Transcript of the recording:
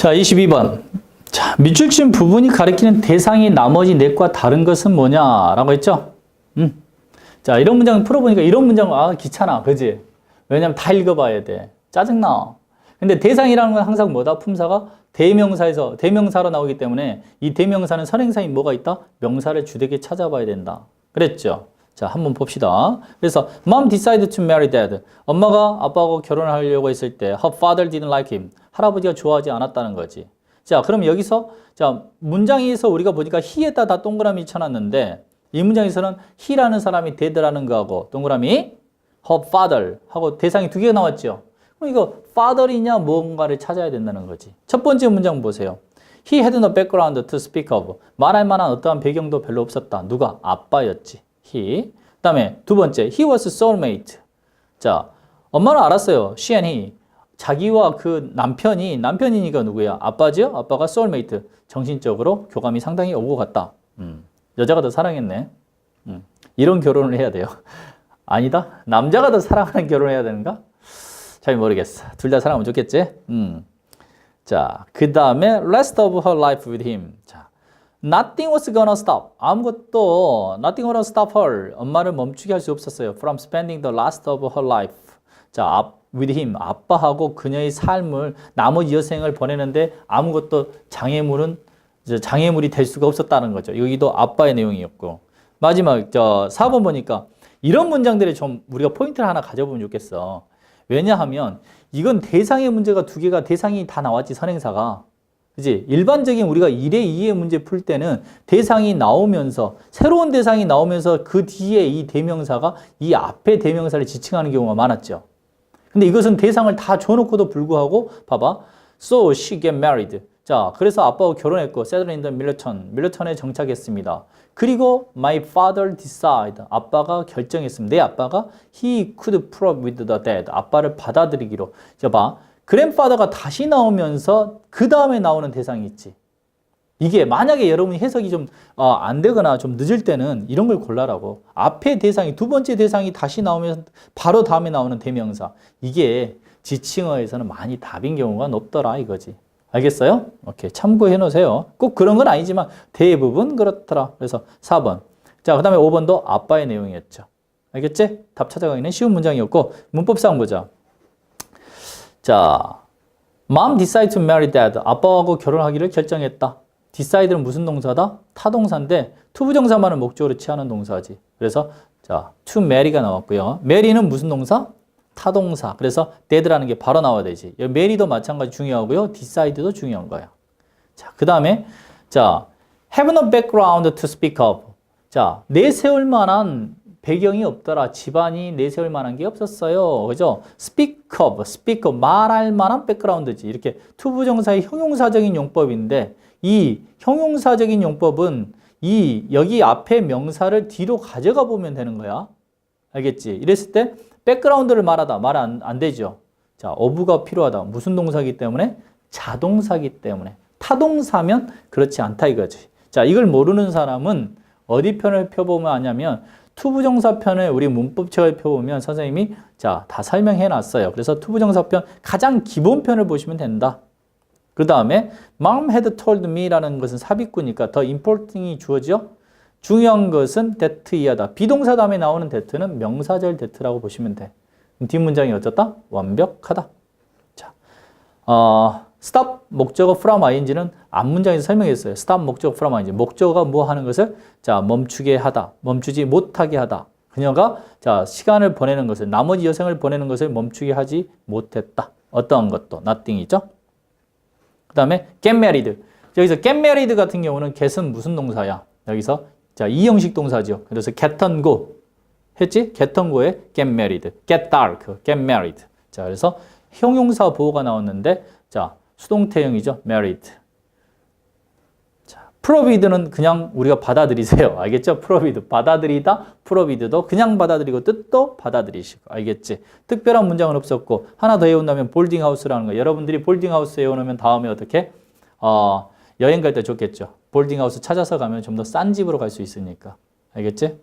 자, 22번. 자, 밑줄 친 부분이 가리키는 대상이 나머지 넷과 다른 것은 뭐냐라고 했죠? 음. 자, 이런 문장 풀어보니까 이런 문장, 아, 귀찮아. 그지? 왜냐면 다 읽어봐야 돼. 짜증나. 근데 대상이라는 건 항상 뭐다? 품사가 대명사에서, 대명사로 나오기 때문에 이 대명사는 선행사인 뭐가 있다? 명사를 주되게 찾아봐야 된다. 그랬죠? 자, 한번 봅시다. 그래서 mom decided to marry dad. 엄마가 아빠하고 결혼을 하려고 했을 때 her father didn't like him. 할아버지가 좋아하지 않았다는 거지. 자, 그럼 여기서 자, 문장에서 우리가 보니까 he에다 다 동그라미 쳐놨는데 이 문장에서는 he라는 사람이 dad라는 거하고 동그라미 her father 하고 대상이 두 개가 나왔죠. 그럼 이거 father이냐 뭔가를 찾아야 된다는 거지. 첫 번째 문장 보세요. He had no background to speak of. 말할 만한 어떠한 배경도 별로 없었다. 누가? 아빠였지. He. 그다음에 두 번째, he was soulmate. 자, 엄마는 알았어요. She and he. 자기와 그 남편이 남편이니까 누구야? 아빠죠? 아빠가 soulmate. 정신적으로 교감이 상당히 오고 갔다. 음, 여자가 더 사랑했네. 음, 이런 결혼을 해야 돼요. 아니다. 남자가 더 사랑하는 결혼을 해야 되는가? 잘 모르겠어. 둘 다 사랑하면 좋겠지? 음. 자, 그 다음에 rest of her life with him. 자, nothing was gonna stop. 아무것도 nothing gonna stop her. 엄마를 멈추게 할 수 없었어요. From spending the last of her life. 자, 앞- with him. 아빠하고 그녀의 삶을 나머지 여생을 보내는데 아무것도 장애물은 장애물이 될 수가 없었다는 거죠. 여기도 아빠의 내용이었고. 마지막 저 4번 보니까 이런 문장들에 좀 우리가 포인트를 하나 가져보면 좋겠어. 왜냐하면 이건 대상의 문제가 두 개가 대상이 다 나왔지 선행사가. 그지? 일반적인 우리가 1의 2의 문제 풀 때는 대상이 나오면서 새로운 대상이 나오면서 그 뒤에 이 대명사가 이 앞에 대명사를 지칭하는 경우가 많았죠. 근데 이것은 대상을 다 줘놓고도 불구하고 봐봐. So she get married. 자, 그래서 아빠하고 결혼했고 settled in the 밀레턴. 밀레턴에 정착했습니다. 그리고 my father decide. 아빠가 결정했습니다. 내 아빠가 he could prove with the dead. 아빠를 받아들이기로. 자, 봐. Grandfather가 다시 나오면서 그 다음에 나오는 대상이 있지. 이게 만약에 여러분이 해석이 좀안 되거나 좀 늦을 때는 이런 걸 골라라고. 앞에 대상이 두 번째 대상이 다시 나오면 바로 다음에 나오는 대명사. 이게 지칭어에서는 많이 답인 경우가 높더라 이거지. 알겠어요? 오케이. 참고해 놓으세요. 꼭 그런 건 아니지만 대부분 그렇더라. 그래서 4번. 자, 그다음에 5번도 아빠의 내용이었죠. 알겠지? 답 찾아가기는 쉬운 문장이었고 문법상 보자. 자, mom decided to marry dad. 아빠하고 결혼하기를 결정했다. decide는 무슨 동사다? 타동사인데 투부정사만을 목적으로 취하는 동사지. 그래서 자, to marry가 나왔고요. marry는 무슨 동사? 타동사. 그래서 dead라는 게 바로 나와야 되지. mary도 마찬가지 중요하고요. decide도 중요한 거야. 자, 그 다음에 자, have no background to speak of. 자, 내세울 만한 배경이 없더라. 집안이 내세울 만한 게 없었어요. 그죠? speak of, speak of, 말할 만한 백그라운드지. 이렇게 투부정사의 형용사적인 용법인데 이 형용사적인 용법은 이 여기 앞에 명사를 뒤로 가져가 보면 되는 거야. 알겠지? 이랬을 때 백그라운드를 말하다 말 안 안 되죠. 자, 어부가 필요하다. 무슨 동사기 때문에? 자동사기 때문에. 타동사면 그렇지 않다 이거지. 자, 이걸 모르는 사람은 어디 편을 펴보면 하냐면 투부정사 편을 우리 문법책을 펴보면 선생님이 자, 다 설명해 놨어요. 그래서 투부정사 편 가장 기본 편을 보시면 된다. 그 다음에 mom had told me라는 것은 삽입구니까 더 important이 주어져. 중요한 것은 that 이하다. 비동사 다음에 나오는 that는 명사절 that라고 보시면 돼. 뒷문장이 어떻다? 완벽하다. 자, 어, stop 목적어 from ing는 앞 문장에서 설명했어요. stop 목적어 from ing. 목적어가 뭐 하는 것을 자, 멈추게 하다. 멈추지 못하게 하다. 그녀가 자, 시간을 보내는 것을 나머지 여생을 보내는 것을 멈추게 하지 못했다. 어떠한 것도 nothing이죠. 그 다음에 get married. 여기서 get married 같은 경우는 get은 무슨 동사야? 여기서 자, 이 형식 동사죠. 그래서 get on go 했지? get on go에 get married, get dark, get married. 자, 그래서 형용사 보호가 나왔는데 자, 수동태형이죠. married. 자, provid는 그냥 우리가 받아들이세요. 알겠죠? provid 받아들이다, provid도 그냥 받아들이고 뜻도 받아들이시고 알겠지? 특별한 문장은 없었고 하나 더 외운다면 볼딩 하우스라는 거. 여러분들이 볼딩 하우스 외워놓으면 다음에 어떻게? 어, 여행 갈 때 좋겠죠. 볼딩 하우스 찾아서 가면 좀 더 싼 집으로 갈 수 있으니까. 알겠지?